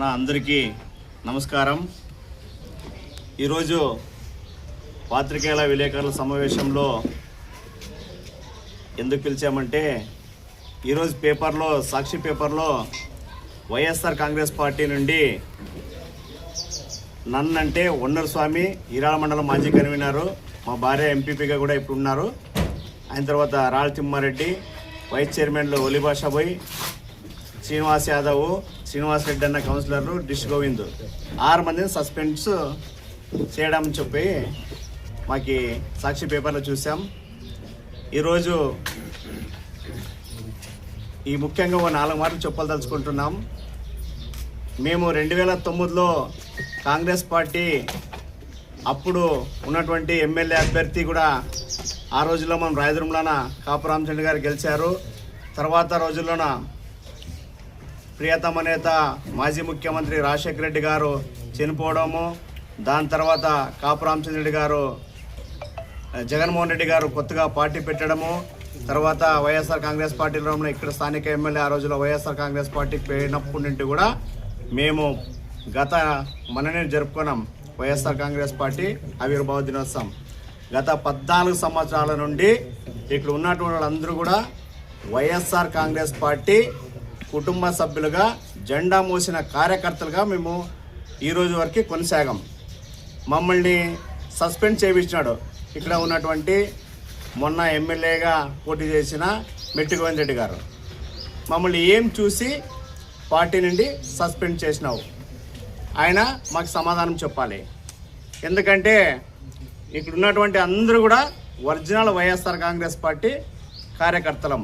నా అందరికీ నమస్కారం. ఈరోజు పాత్రికేయుల విలేకరుల సమావేశంలో ఎందుకు పిలిచామంటే ఈరోజు పేపర్లో సాక్షి పేపర్లో వైఎస్ఆర్ కాంగ్రెస్ పార్టీ నుండి నన్నంటే ఉన్నర స్వామి ఈరాల మండలం మాజీ కన్వీనరు మా భార్య ఎంపీపీగా కూడా ఇప్పుడు ఉన్నారు. ఆయన తర్వాత రాళ్ళ తిమ్మారెడ్డి వైస్ చైర్మన్లో ఒలిభాషాబోయ్ శ్రీనివాస్ యాదవ్ శ్రీనివాస్ రెడ్డి అన్న కౌన్సిలర్లు డిష్ గోవింద్. ఆరు మందిని సస్పెండ్స్ చేయడం చెప్పి మాకు సాక్షి పేపర్లో చూసాం. ఈరోజు ఈ ముఖ్యంగా ఓ నాలుగు మాటలు చెప్పదలుచుకుంటున్నాం. మేము రెండు వేల తొమ్మిదిలో కాంగ్రెస్ పార్టీ అప్పుడు ఉన్నటువంటి ఎమ్మెల్యే అభ్యర్థి కూడా ఆ రోజుల్లో మనం రాయదుర్మలాన కాపు రామచంద్ర గారు గెలిచారు. తర్వాత రోజుల్లోన ప్రియతమ నేత మాజీ ముఖ్యమంత్రి రాజశేఖర రెడ్డి గారు చనిపోవడము దాని తర్వాత కాపు రామచంద్ర రెడ్డి గారు జగన్మోహన్ రెడ్డి గారు కొత్తగా పార్టీ పెట్టడము తర్వాత వైఎస్ఆర్ కాంగ్రెస్ పార్టీలో ఉన్న ఇక్కడ స్థానిక ఎమ్మెల్యే ఆ రోజుల్లో వైఎస్ఆర్ కాంగ్రెస్ పార్టీకి పోయినప్పటి నుండి కూడా మేము గత మననే జరుపుకున్నాం వైఎస్ఆర్ కాంగ్రెస్ పార్టీ ఆవిర్భావ దినోత్సవం. గత పద్నాలుగు సంవత్సరాల నుండి ఇక్కడ ఉన్నటువంటి వాళ్ళందరూ కూడా వైఎస్ఆర్ కాంగ్రెస్ పార్టీ కుటుంబ సభ్యులుగా జెండా మోసిన కార్యకర్తలుగా మేము ఈరోజు వరకు కొనసాగాం. మమ్మల్ని సస్పెండ్ చేయించినాడు. ఇక్కడ ఉన్నటువంటి మొన్న ఎమ్మెల్యేగా పోటీ చేసిన మెట్టి రెడ్డి గారు. మమ్మల్ని ఏం చూసి పార్టీ నుండి సస్పెండ్ చేసినావు? ఆయన మాకు సమాధానం చెప్పాలి. ఎందుకంటే ఇక్కడ ఉన్నటువంటి అందరూ కూడా ఒరిజినల్ వైఎస్ఆర్ కాంగ్రెస్ పార్టీ కార్యకర్తలం.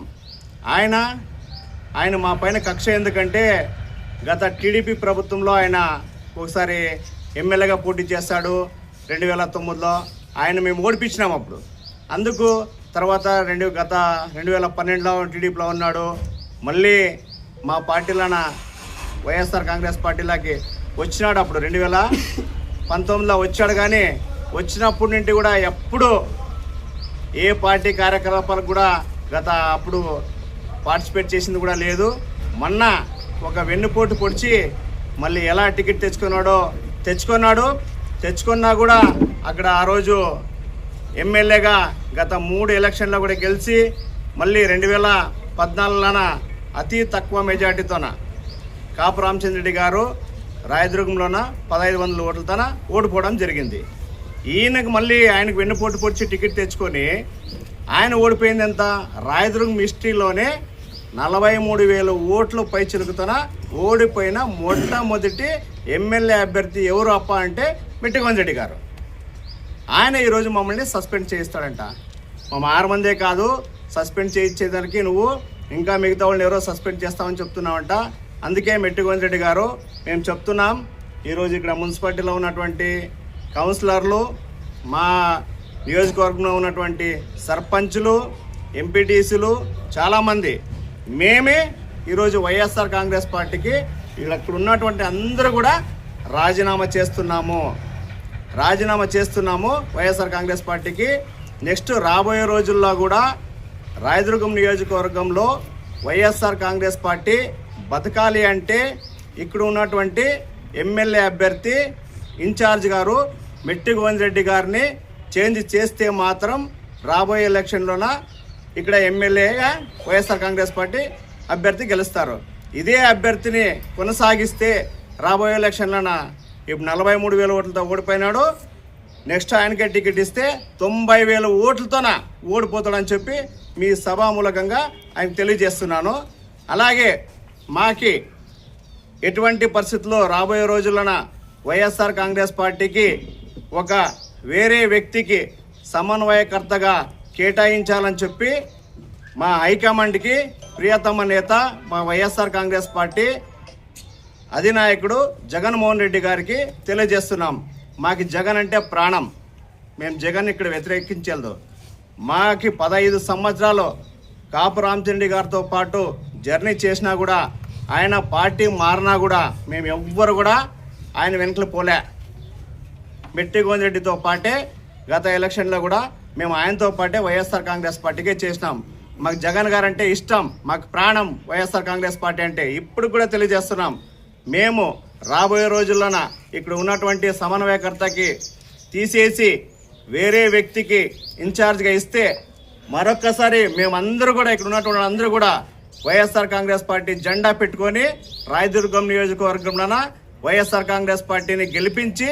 ఆయన ఆయన మా పైన కక్ష ఎందుకంటే గత టీడీపీ ప్రభుత్వంలో ఆయన ఒకసారి ఎమ్మెల్యేగా పోటీ చేస్తాడు రెండు వేల తొమ్మిదిలో. ఆయన మేము ఓడిపించినాం అప్పుడు. అందుకు తర్వాత రెండు గత రెండు వేల పన్నెండులో టీడీపీలో ఉన్నాడు. మళ్ళీ మా పార్టీలోన వైఎస్ఆర్ కాంగ్రెస్ పార్టీలోకి వచ్చినాడు అప్పుడు రెండు వేల పంతొమ్మిదిలో వచ్చాడు కానీ వచ్చినప్పటి నుండి కూడా ఎప్పుడు ఏ పార్టీ కార్యకలాపాలకు కూడా గత అప్పుడు పార్టిసిపేట్ చేసింది కూడా లేదు. మొన్న ఒక వెన్నుపోటు పొడిచి మళ్ళీ ఎలా టికెట్ తెచ్చుకున్నాడో తెచ్చుకున్నాడు. తెచ్చుకున్నా కూడా అక్కడ ఆ రోజు ఎమ్మెల్యేగా గత మూడు ఎలక్షన్లో కూడా గెలిచి మళ్ళీ రెండు వేల పద్నాలుగులోన అతి తక్కువ మెజార్టీతోన కాపు రామచంద్రెడ్డి గారు రాయదుర్గంలోన పదహైదు వందల ఓట్లతోన ఓడిపోవడం జరిగింది. ఈయనకు మళ్ళీ ఆయనకు వెన్నుపోటు పొడిచి టికెట్ తెచ్చుకొని ఆయన ఓడిపోయింది ఎంత? రాయదుర్గం హిస్టరీలోనే నలభై మూడు వేల ఓట్లు పై చిరుకుతన ఓడిపోయిన మొట్టమొదటి ఎమ్మెల్యే అభ్యర్థి ఎవరు అప్ప అంటే మిట్టిగొంజరెడ్డి గారు. ఆయన ఈరోజు మమ్మల్ని సస్పెండ్ చేయిస్తాడంట. మా ఆరు మందే కాదు సస్పెండ్ చేయించేదానికి నువ్వు ఇంకా మిగతా వాళ్ళని ఎవరో సస్పెండ్ చేస్తామని చెప్తున్నావంట. అందుకే మెట్టిగొంజరెడ్డి రెడ్డి గారు మేము చెప్తున్నాం ఈరోజు ఇక్కడ మున్సిపాలిటీలో ఉన్నటువంటి కౌన్సిలర్లు మా నియోజకవర్గంలో ఉన్నటువంటి సర్పంచులు ఎంపీటీసీలు చాలామంది మేమే ఈరోజు వైఎస్ఆర్ కాంగ్రెస్ పార్టీకి ఇక్కడ ఉన్నటువంటి అందరూ కూడా రాజీనామా చేస్తున్నాము. రాజీనామా చేస్తున్నాము వైఎస్ఆర్ కాంగ్రెస్ పార్టీకి. నెక్స్ట్ రాబోయే రోజుల్లో కూడా రాయదుర్గం నియోజకవర్గంలో వైఎస్ఆర్ కాంగ్రెస్ పార్టీ బతకాలి అంటే ఇక్కడ ఉన్నటువంటి ఎమ్మెల్యే అభ్యర్థి ఇన్ఛార్జ్ గారు మెట్టి గోవింద్ రెడ్డి గారిని చేంజ్ చేస్తే మాత్రం రాబోయే ఎలక్షన్లోన ఇక్కడ ఎమ్మెల్యేగా వైఎస్ఆర్ కాంగ్రెస్ పార్టీ అభ్యర్థి గెలుస్తారు. ఇదే అభ్యర్థిని కొనసాగిస్తే రాబోయే ఎలక్షన్లన ఇప్పుడు నలభై మూడు వేల ఓట్లతో ఓడిపోయినాడు. నెక్స్ట్ ఆయనకే టికెట్ ఇస్తే తొంభై వేల ఓట్లతోన ఓడిపోతాడని చెప్పి మీ సభామూలకంగా ఆయన తెలియజేస్తున్నాను. అలాగే మాకి ఎటువంటి పరిస్థితుల్లో రాబోయే రోజుల్లోన వైఎస్ఆర్ కాంగ్రెస్ పార్టీకి ఒక వేరే వ్యక్తికి సమన్వయకర్తగా కేటాయించాలని చెప్పి మా హైకమాండ్కి ప్రియతమ నేత మా వైఎస్ఆర్ కాంగ్రెస్ పార్టీ అధినాయకుడు జగన్మోహన్ రెడ్డి గారికి తెలియజేస్తున్నాం. మాకు జగన్ అంటే ప్రాణం. మేము జగన్ ఇక్కడ వ్యతిరేకించలేదు. మాకి పదహైదు సంవత్సరాలు కాపు రామచంద్ర గారితో పాటు జర్నీ చేసినా కూడా ఆయన పార్టీ మారినా కూడా మేము ఎవ్వరు కూడా ఆయన వెనుకలు పోలే. మెట్టి గోవిందరెడ్డితో పాటే గత ఎలక్షన్లో కూడా మేము ఆయనతో పాటే వైఎస్ఆర్ కాంగ్రెస్ పార్టీకే చేసినాం. మాకు జగన్ గారు అంటే ఇష్టం మాకు ప్రాణం వైఎస్ఆర్ కాంగ్రెస్ పార్టీ అంటే ఇప్పుడు కూడా తెలియజేస్తున్నాం. మేము రాబోయే రోజుల్లోన ఇక్కడ ఉన్నటువంటి సమన్వయకర్తకి తీసేసి వేరే వ్యక్తికి ఇన్ఛార్జ్గా ఇస్తే మరొక్కసారి మేమందరూ కూడా ఇక్కడ ఉన్నటువంటి అందరూ కూడా వైఎస్ఆర్ కాంగ్రెస్ పార్టీ జెండా పెట్టుకొని రాయదుర్గం నియోజకవర్గంలోన వైఎస్ఆర్ కాంగ్రెస్ పార్టీని గెలిపించి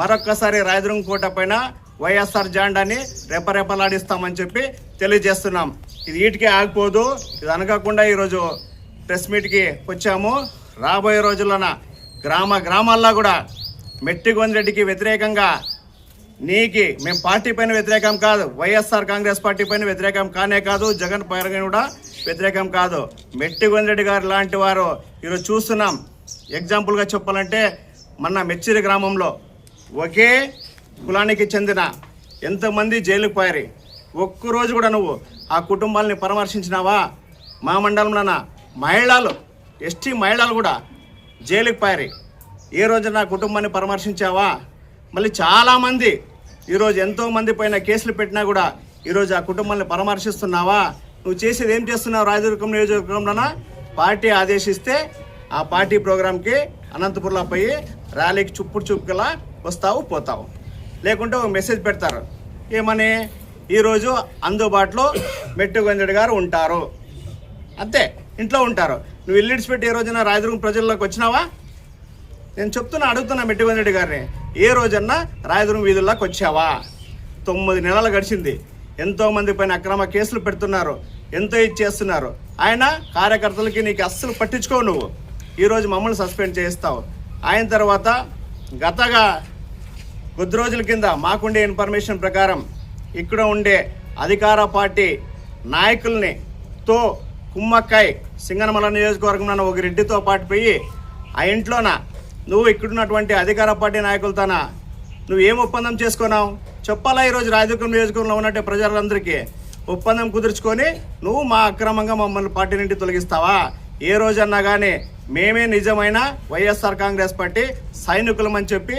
మరొక్కసారి రాయదుర్గం కోట పైన వైఎస్ఆర్ జాండాని రెపరెపలాడిస్తామని చెప్పి తెలియజేస్తున్నాం. ఇది వీటికి ఆగిపోదు. ఇది అనకాకుండా ఈరోజు ప్రెస్ మీట్కి వచ్చాము. రాబోయే రోజుల్లోన గ్రామ గ్రామాల్లో కూడా మెట్టి గోందిరెడ్డికి వ్యతిరేకంగా నీకి మేము పార్టీ పైన వ్యతిరేకం కాదు. వైఎస్ఆర్ కాంగ్రెస్ పార్టీ పైన వ్యతిరేకం కానే కాదు. జగన్ పైన కూడా వ్యతిరేకం కాదు. మెట్టిగొందిరెడ్డి గారు లాంటి వారు ఈరోజు చూస్తున్నాం. ఎగ్జాంపుల్గా చెప్పాలంటే మన మెచ్చిరి గ్రామంలో ఒకే కులానికి చెందిన ఎంతమంది జైలుకు పోయారు? ఒక్కరోజు కూడా నువ్వు ఆ కుటుంబాలని పరామర్శించినావా? మా మండలంలోన మహిళలు ఎస్టీ మహిళలు కూడా జైలుకు పారి ఏ రోజు నా కుటుంబాన్ని పరామర్శించావా? మళ్ళీ చాలామంది ఈరోజు ఎంతోమంది పైన కేసులు పెట్టినా కూడా ఈరోజు ఆ కుటుంబాన్ని పరామర్శిస్తున్నావా? నువ్వు చేసేది ఏం చేస్తున్నావు రాజదుర్గం నియోజకవర్గంలోన? పార్టీ ఆదేశిస్తే ఆ పార్టీ ప్రోగ్రాంకి అనంతపురంలో పోయి ర్యాలీకి చుప్పుడు చూపుకలా వస్తావు పోతావు. లేకుంటే ఒక మెసేజ్ పెడతారు. ఏమని? ఈరోజు అందుబాటులో మెట్టు గంజడి గారు ఉంటారు. అంతే ఇంట్లో ఉంటారు. నువ్వు ఇల్లు పెట్టి ఏ రోజైనా రాయదుర్గం ప్రజల్లోకి వచ్చినావా? నేను చెప్తున్నా అడుగుతున్నా మెట్టిగోన్ గారిని. ఏ రోజన్నా రాయదుర్గం వీధుల్లోకి వచ్చావా? తొమ్మిది నెలలు గడిచింది. ఎంతో మంది పైన అక్రమ కేసులు పెడుతున్నారు. ఎంతో ఇది చేస్తున్నారు. ఆయన కార్యకర్తలకి నీకు అస్సలు పట్టించుకోవు నువ్వు. ఈరోజు మమ్మల్ని సస్పెండ్ చేస్తావు ఆయన తర్వాత గతగా కొద్ది రోజుల కింద మాకుండే ఇన్ఫర్మేషన్ ప్రకారం ఇక్కడ ఉండే అధికార పార్టీ నాయకుల్ని తో కుమ్మక్కాయ్ సింగనమల నియోజకవర్గంలో ఒక రెడ్డితో పాటు పోయి ఆ ఇంట్లోన నువ్వు ఇక్కడున్నటువంటి అధికార పార్టీ నాయకులతోన నువ్వు ఏం ఒప్పందం చేసుకున్నావు? చెప్పాలా ఈరోజు రాజకీయ నియోజకవర్గంలో ఉన్నట్టు ప్రజలందరికీ ఒప్పందం కుదుర్చుకొని నువ్వు మా అక్రమంగా మమ్మల్ని పార్టీ నుండి తొలగిస్తావా? ఏ రోజన్నా కానీ మేమే నిజమైన వైఎస్ఆర్ కాంగ్రెస్ పార్టీ సైనికులమని చెప్పి